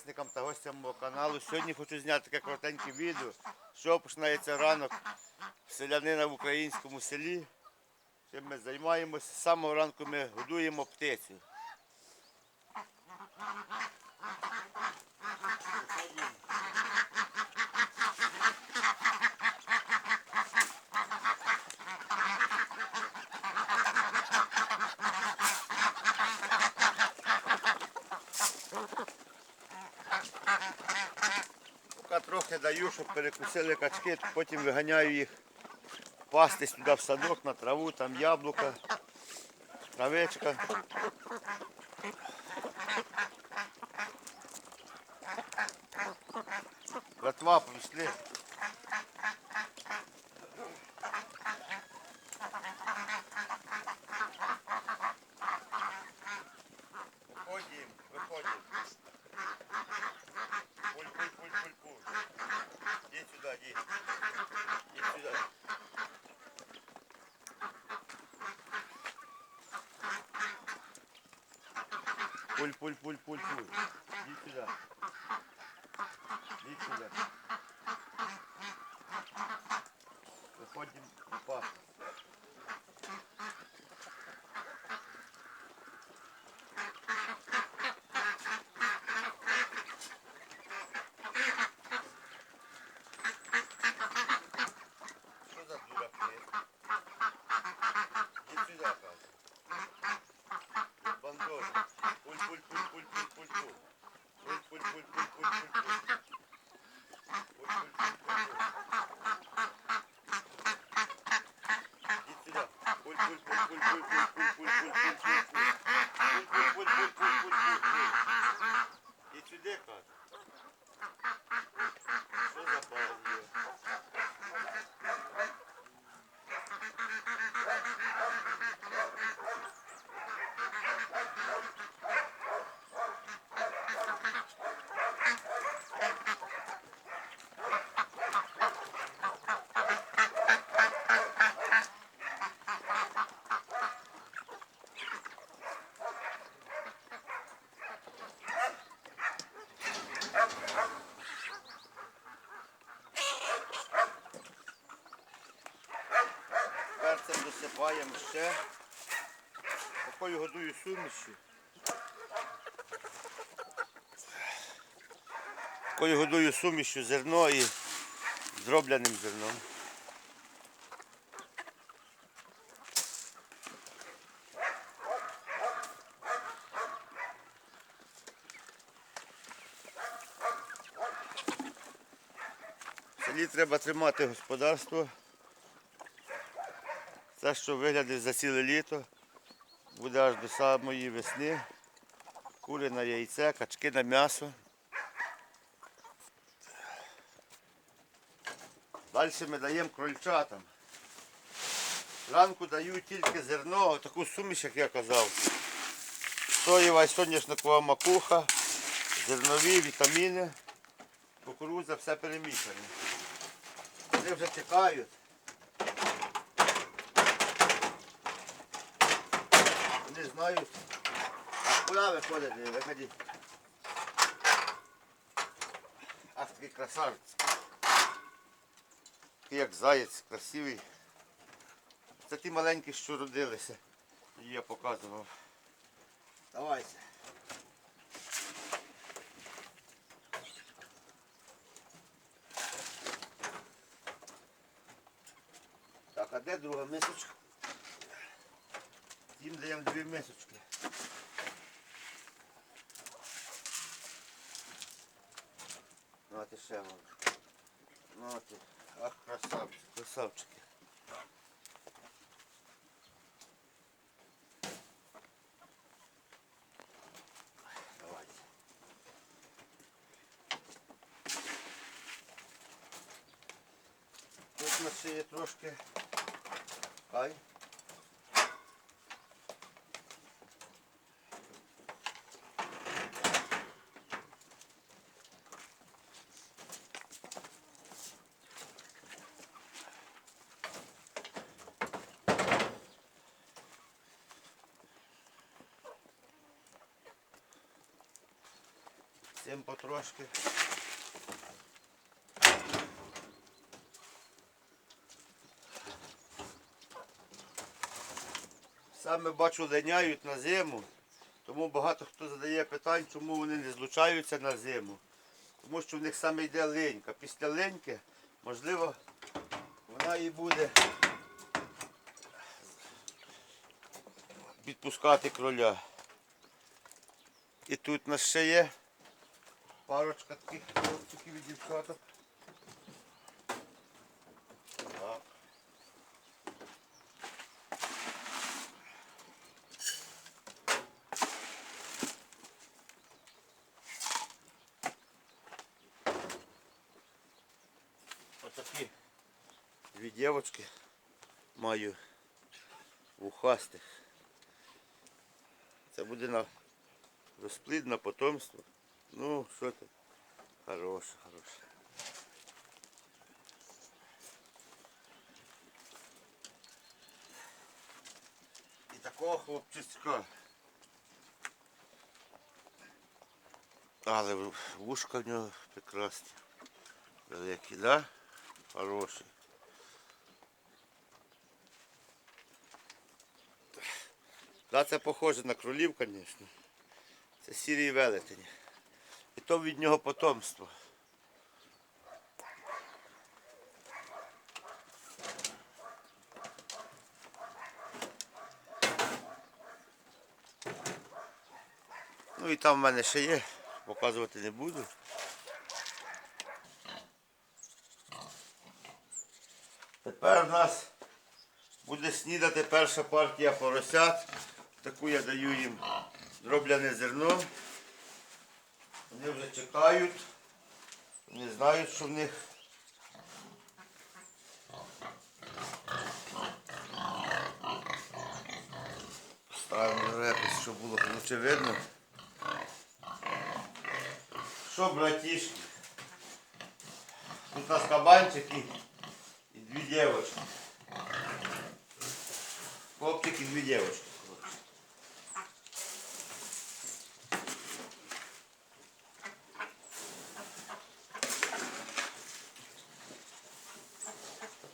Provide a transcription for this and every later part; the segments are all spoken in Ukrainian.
підписникам та гостям мого каналу. Сьогодні хочу зняти таке коротеньке відео, що починається ранок селянина в українському селі. Чим ми займаємося. З самого ранку ми годуємо птицю. Поки трохи даю, щоб перекусили качки, потім виганяю їх пастись туди в садок на траву, там яблука, травичка. Братва прийшли. Виходимо, виходимо. Пуль, пуль, пуль, пуль, пуль. Иди сюда, иди. Иди сюда. Пуль, пуль, пуль, пуль, пуль. Иди сюда. Перцем досипаємо ще. Такою годую сумішю. Такою годую сумішю зерно і зробленим зерном. Селі треба тримати господарство. Це, що виглядить за ціле літо, буде аж до самої весни. Кури на яйце, качки на м'ясо. Далі ми даємо крольчатам. Ранку даю тільки зерно, таку суміш, як я казав. Соєва і соняшникова макуха, зернові, вітаміни, кукурудза, все перемішане. Вони вже чекають. Знаю. А куда вы ходите? Выходи. Ах, такий красавець. Такий як заєць, красивий. Це ті маленькі, що родилися. Її я показував. Давайте. Так, а де друга мисочка? Їм даємо дві мисочки. Ну, Нати ще може. Нати. Ну, Ах, красавчики, красавчики. Тут у нас ще є трошки. Ай. Всім потрошки. Саме бачу линяють на зиму, тому багато хто задає питань, чому вони не злучаються на зиму. Тому що в них саме йде линька. Після линьки, можливо, вона і буде відпускати кроля. І тут у нас ще є парочка таких хлопчиків і дівчаток. Так. Отакі дві дівчатки маю вухастих. Це буде на розплід на потомство. Ну, що ти? Хороше, хороше. І такого хлопчиська. Але вушка в нього прекрасні. Великі, да? Хороші. Да, це похоже на кролів, звісно. Це сірий велетень. І то від нього потомство. Ну і там в мене ще є, показувати не буду. Тепер у нас буде снідати перша партія поросят. Таку я даю їм дробляне зерно. Вони вже чекають. Вони знають, що в них. Ставимо репис, щоб було краще видно. Що, братішки? Тут у нас кабанчики і дві дівчатки. Хлопчик і дві дівчатки.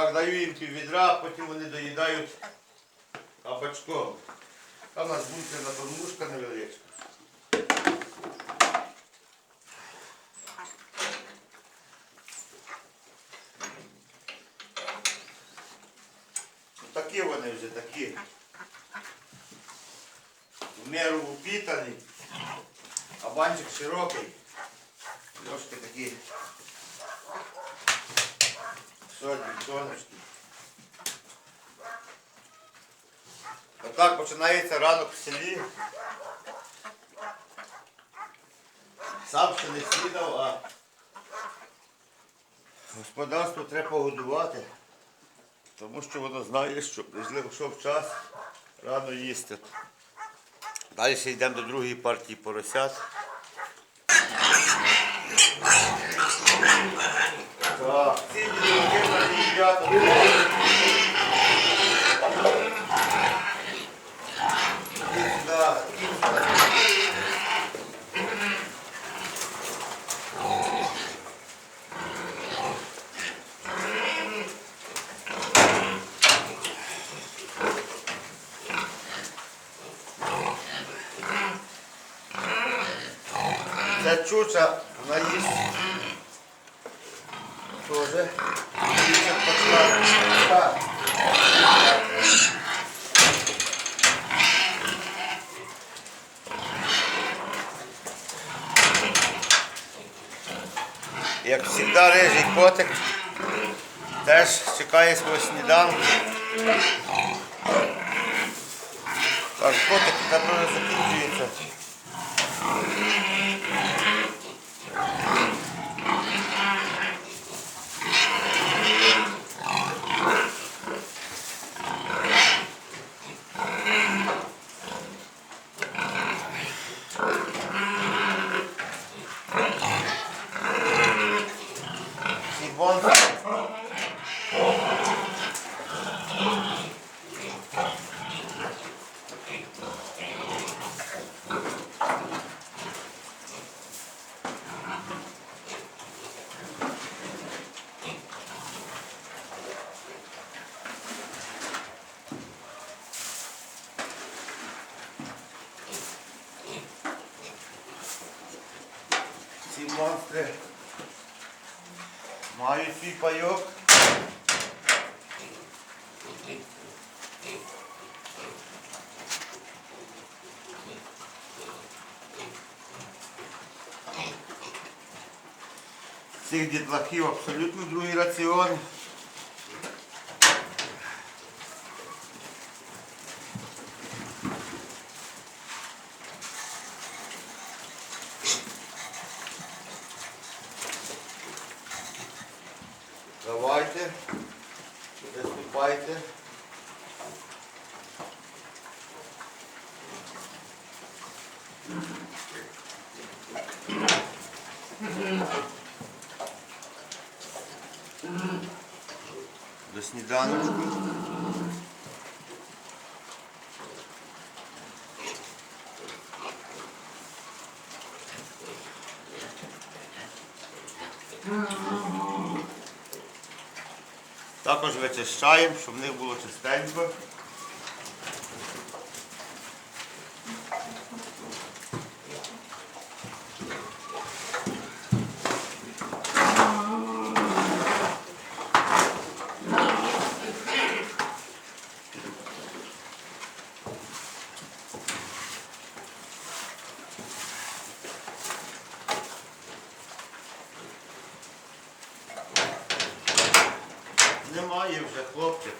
Так даю їм пів відра, потім вони доїдають кабачком. Там у нас бункерна кормушка невеличка. Такі вони вже такі. В меру упітані, а банчик широкий. Трошки такі. Сонечки. Отак починається ранок в селі. Сам ще не снідав, а господарство треба погодувати, тому що воно знає, що прийшов час рано їсти. Далі ще йдемо до другої партії поросят. Ділянки вони їдять. Чуча, вона їсть почала. Так. Як завжди, рижий котик теж чекає свого сніданку. Так, котик тепер закінчується. one мають свій пайок. Цих дітлахів абсолютно другий раціон. Давайте, приступайте. До сніданочку. Також вичищаємо, щоб в них було чистенько. Немає вже хлопчик.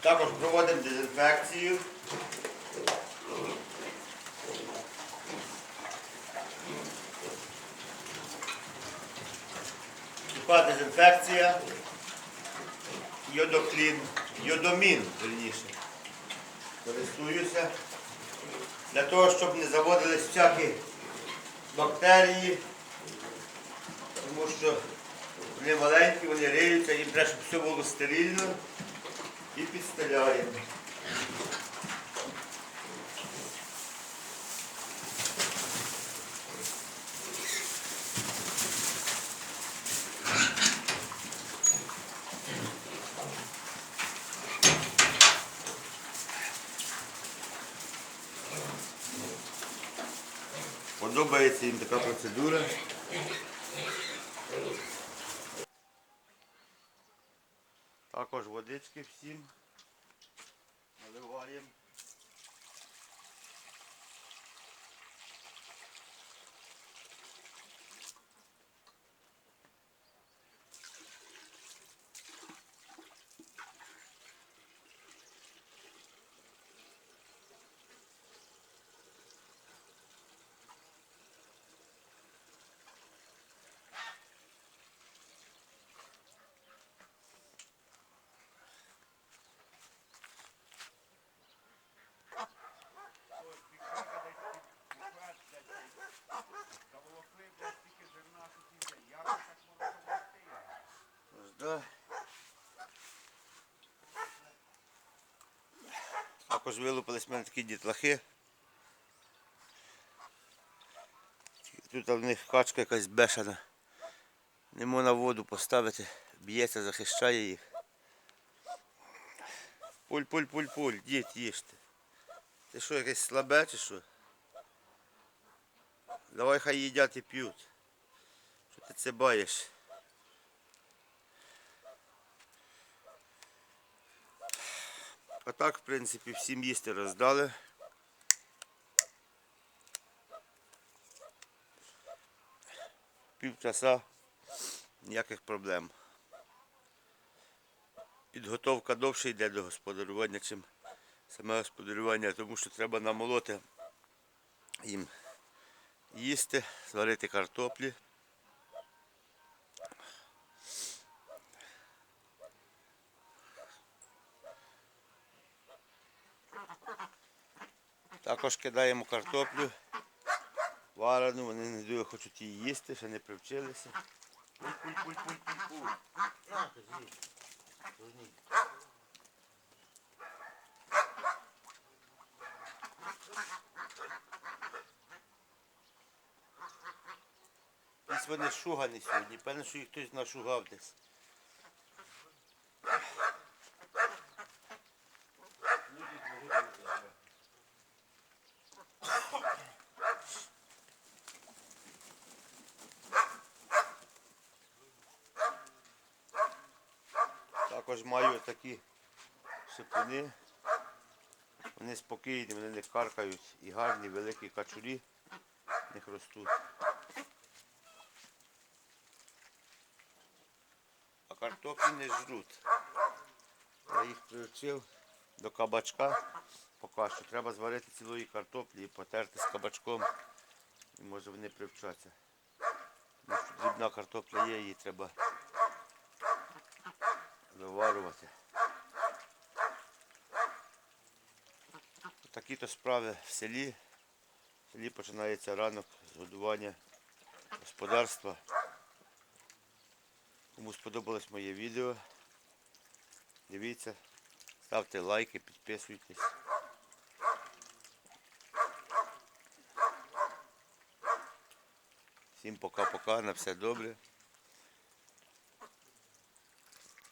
Також проводимо дезінфекцію. Суха дезінфекція. Йодоклін. Йодомін, верніше. Користуюся для того, щоб не заводились всякі бактерії, тому що вони маленькі, вони риються, їм треба, щоб все було стерильно і підстеляємо. Подобається їм така процедура. Також водички всім наливаємо. Ось, да. Також вилупились в мене такі дітлахи. Тут в них качка якась бешена. Не можна воду поставити, б'ється, захищає їх. Пуль, пуль, пуль, пуль, дід, їжте. Ти що, якесь слабе чи що? Давай хай їдять і п'ють. Що ти це баєш? А так, в принципі, всім їсти роздали. Півчаса ніяких проблем. Підготовка довше йде до господарювання, чим саме господарювання, тому що треба намолоти їм їсти, зварити картоплі. Також кидаємо картоплю варену, вони не дуже хочуть її їсти, ще не привчилися. Десь вони шугані сьогодні, певно, що їх хтось нашугав десь. Також маю такі шипуни. Вони спокійні, вони не каркають і гарні, великі качурі в них ростуть. А картоплі не жруть. Я їх привчив до кабачка. Поки що треба зварити цілої картоплі і потерти з кабачком. І може вони привчаться. Дрібна картопля є, її треба доварювати. Такі-то справи в селі. В селі починається ранок з годування господарства. Кому сподобалось моє відео, дивіться, ставте лайки, підписуйтесь. Всім пока-пока, на все добре.